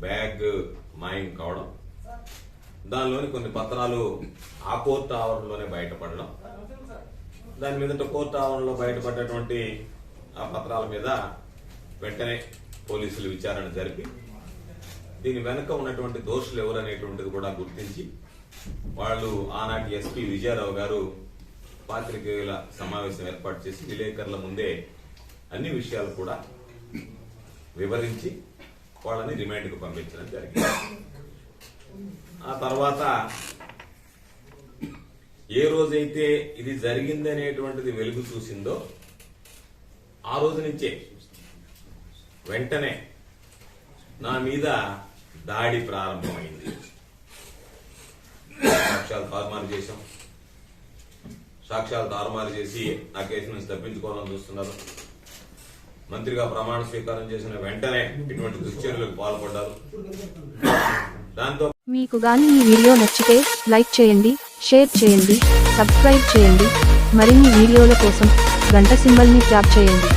Bag మాయం కావడం. దానిలోని కొన్ని పత్రాలు ఆ కోర్టు ఆవరణలోనే బయటపడడం. దాని మీద కోర్టు ఆవరణలో బయటపడ్డటువంటి ఆ పత్రాల మీద వెంటనే పోలీసులు విచారణ జరిపి దీని వెనుక ఉన్నటువంటి దోషులు ఎవరనేటువంటిది కూడా గుర్తించి వాళ్ళు ఆనాటి ఎస్పీ విజయారావు గారు పాత్రికేయుల సమావేశం ఏర్పాటు చేసి విలేకరుల ముందే అన్ని విషయాలు కూడా వివరించి వాళ్ళని రిమాండ్కు పంపించడం జరిగింది. ఆ తర్వాత ఏ రోజైతే ఇది జరిగిందనేటువంటిది వెలుగు చూసిందో ఆ రోజు నుంచే వెంటనే నా మీద దాడి ప్రారంభమైంది. సాక్ష్యాలు తారుమారు చేశాం. సాక్ష్యాలు తారుమారు చేసి నా కేసు నుంచి తప్పించుకోవాలని చూస్తున్నారు. మంత్రిగా ప్రమాణ స్వీకారం చేసిన వెంటనే ఇటువంటి దుశ్చర్యలకు పాల్పడ్డారు. దాంతో మీకు గాని ఈ వీడియో నచ్చితే లైక్ చేయండి షేర్ చేయండి సబ్స్క్రైబ్ చేయండి. మరిన్ని వీడియోల కోసం గంట సింబల్ని ట్యాప్ చేయండి.